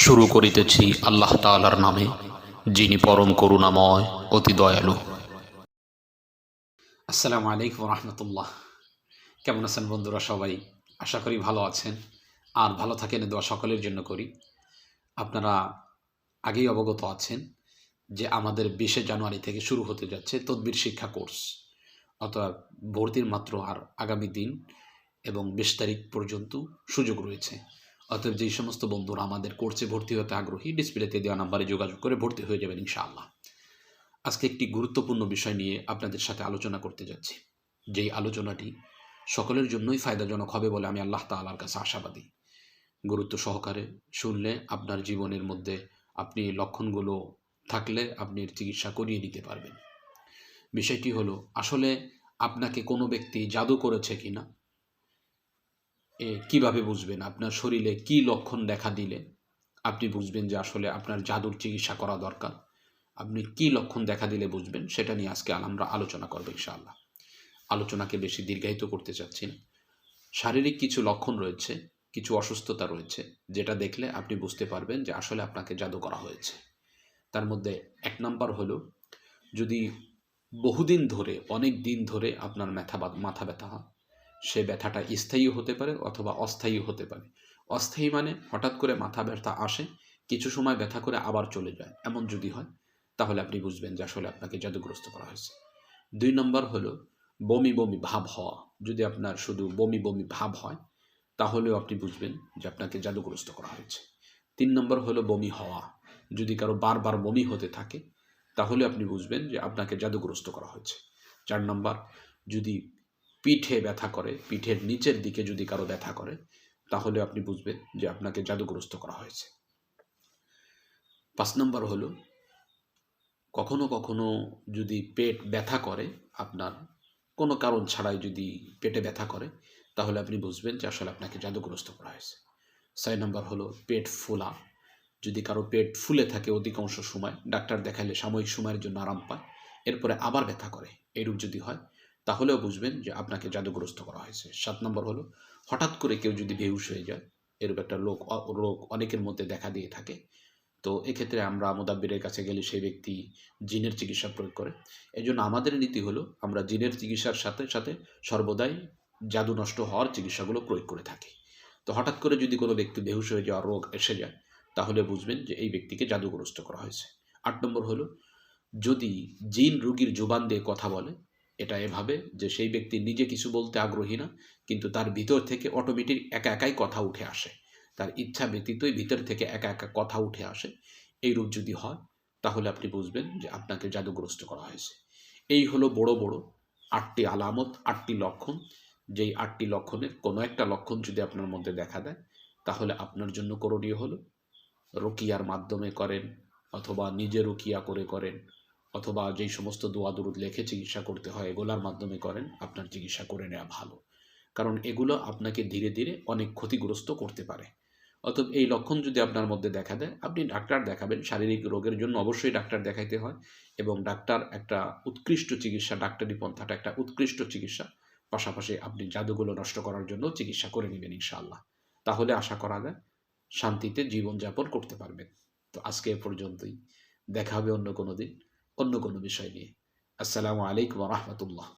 শুরু করিতেছি আল্লাহ তাআলার নামে, যিনি পরম করুণাময়, অতি দয়ালু। আসসালামু আলাইকুম রহমতুল্লাহ। কেমন আছেন বন্ধুরা সবাই? আশা করি ভালো আছেন। আর ভালো থাকেন, দোয়া সকলের জন্য করি। আপনারা আগেই অবগত আছেন যে আমাদের বিশে জানুয়ারি থেকে শুরু হতে যাচ্ছে তদবির শিক্ষা কোর্স। অর্থাৎ ভর্তির মাত্র আর আগামী দিন এবং বিশ তারিখ পর্যন্ত সুযোগ রয়েছে। অতএব যেই সমস্ত বন্ধুরা আমাদের কোর্সে ভর্তি হতে আগ্রহী, ডিসপ্লেতে দেওয়া নাম্বারে যোগাযোগ করে ভর্তি হয়ে যাবেন ইনশাআল্লাহ। আজকে একটি গুরুত্বপূর্ণ বিষয় নিয়ে আপনাদের সাথে আলোচনা করতে যাচ্ছি। যেই আলোচনাটি সকলের জন্যই ফায়দাজনক হবে বলে আমি আল্লাহ তাআলার কাছে আশাবাদী। গুরুত্ব সহকারে শুনলে আপনার জীবনের মধ্যে আপনি লক্ষণগুলো থাকলে আপনি চিকিৎসা করিয়ে নিতে পারবেন। বিষয়টি হলো, আসলে আপনাকে কোনো ব্যক্তি জাদু করেছে কিনা? এ কীভাবে বুঝবেন আপনার শরীরে কি লক্ষণ দেখা দিলে? আপনি বুঝবেন যে আসলে আপনার জাদুর চিকিৎসা করা দরকার। আপনি কি লক্ষণ দেখা দিলে বুঝবেন সেটা নিয়ে আজকে আমরা আলোচনা করব ইনশাআল্লাহ। আলোচনাকে বেশি দীর্ঘায়িত করতে চাচ্ছি না। শারীরিক কিছু লক্ষণ রয়েছে, কিছু অসুস্থতা রয়েছে, যেটা দেখলে আপনি বুঝতে পারবেন যে আসলে আপনাকে জাদু করা হয়েছে। তার মধ্যে এক নাম্বার হলো, যদি বহুদিন ধরে, অনেক দিন ধরে আপনার মাথা মাথা ব্যথা হয় সে ব্যথাটা স্থায়ী হতে পারে অথবা অস্থায়ী হতে পারে। অস্থায়ী মানে হঠাৎ করে মাথা ব্যথা আসে, কিছু সময় ব্যথা করে আবার চলে যায়, এমন যদি হয়, তাহলে আপনি বুঝবেন যে আসলে আপনাকে জাদুগ্রস্ত করা হয়েছে। দুই নম্বর হলো বমি বমি ভাব হওয়া। যদি আপনার শুধু বমি বমি ভাব হয়, তাহলেও আপনি বুঝবেন যে আপনাকে জাদুগ্রস্ত করা হয়েছে। তিন নম্বর হলো বমি হওয়া। যদি কারও বারবার বমি হতে থাকে, তাহলে আপনি বুঝবেন যে আপনাকে জাদুগ্রস্ত করা হয়েছে। চার নম্বর, যদি পিঠে ব্যথা করে, পিঠের নিচের দিকে যদি কারও ব্যথা করে, তাহলে আপনি বুঝবেন যে আপনাকে জাদুগ্রস্ত করা হয়েছে। পাঁচ নম্বর হলো, কখনো কখনো যদি পেট ব্যথা করে আপনার, কোনো কারণ ছাড়াই যদি পেটে ব্যথা করে, তাহলে আপনি বুঝবেন যে আসলে আপনাকে জাদুগ্রস্ত করা হয়েছে। ছয় নম্বর হলো, পেট ফোলা। যদি কারও পেট ফুলে থাকে অধিকাংশ সময়, ডাক্তার দেখালে সাময়িক সময়ের জন্য আরাম পায়, এরপরে আবার ব্যথা করে। এরূপ যদি হয় তাহলেও বুঝবেন যে আপনাকে জাদুগ্রস্ত করা হয়েছে। সাত নম্বর হলো, হঠাৎ করে কেউ যদি বেহুশ হয়ে যায়, এরূপ একটা লোক রোগ অনেকের মধ্যে দেখা দিয়ে থাকে। তো এক্ষেত্রে আমরা মোদাব্বিরের কাছে গেলে সেই ব্যক্তি জিনের চিকিৎসা প্রয়োগ করে। এই জন্য আমাদের নীতি হলো, আমরা জিনের চিকিৎসার সাথে সাথে সর্বদাই জাদু নষ্ট হওয়ার চিকিৎসাগুলো প্রয়োগ করে থাকি। তো হঠাৎ করে যদি কোনো ব্যক্তি বেহুশ হয়ে যাওয়ার রোগ এসে যায়, তাহলে বুঝবেন যে এই ব্যক্তিকে জাদুগ্রস্ত করা হয়েছে। আট নম্বর হলো, যদি জিন রুগীর জোবান দিয়ে কথা বলে এটা এভাবে যে সেই ব্যক্তি নিজে কিছু বলতে আগ্রহী না, কিন্তু তার ভিতর থেকে অটোমেটিক একা একাই কথা উঠে আসে। তার ইচ্ছা ব্যতীতই ভিতর থেকে একা একা কথা উঠে আসে। এই রূপ যদি হয়, তাহলে আপনি বুঝবেন যে আপনাকে জাদুগ্রস্ত করা হয়েছে। এই হলো বড় বড় আটটি আলামত, আটটি লক্ষণ। যেই আটটি লক্ষণের কোনো একটা লক্ষণ যদি আপনার মধ্যে দেখা দেয়, তাহলে আপনার জন্য করণীয় হলো রকিয়ার মাধ্যমে করেন অথবা নিজে রকিয়া করে করেন। অথবা যেই সমস্ত দোয়া, দরুদ লেখে চিকিৎসা করতে হয়, এগুলার মাধ্যমে করেন, আপনার চিকিৎসা করে নেওয়া ভালো। কারণ এগুলো আপনাকে ধীরে ধীরে অনেক ক্ষতিগ্রস্ত করতে পারে। অতএব এই লক্ষণ যদি আপনার মধ্যে দেখা দেয়, আপনি ডাক্তার দেখাবেন, শারীরিক রোগের জন্য অবশ্যই ডাক্তার দেখাইতে হয় এবং ডাক্তার একটা উৎকৃষ্ট চিকিৎসা, ডাক্তারি পন্থাটা একটা উৎকৃষ্ট চিকিৎসা, পাশাপাশি আপনি জাদুগুলো নষ্ট করার জন্য চিকিৎসা করে নেবেন ইনশাআল্লাহ। তাহলে আশা করা যায়, শান্তিতে জীবনযাপন করতে পারবেন। তো আজকে এ পর্যন্তই। দেখা হবে অন্য কোনো দিন। অন্য কোনো বিষয় নিয়ে আসসালামু আলাইকুম রহমতুল্লাহ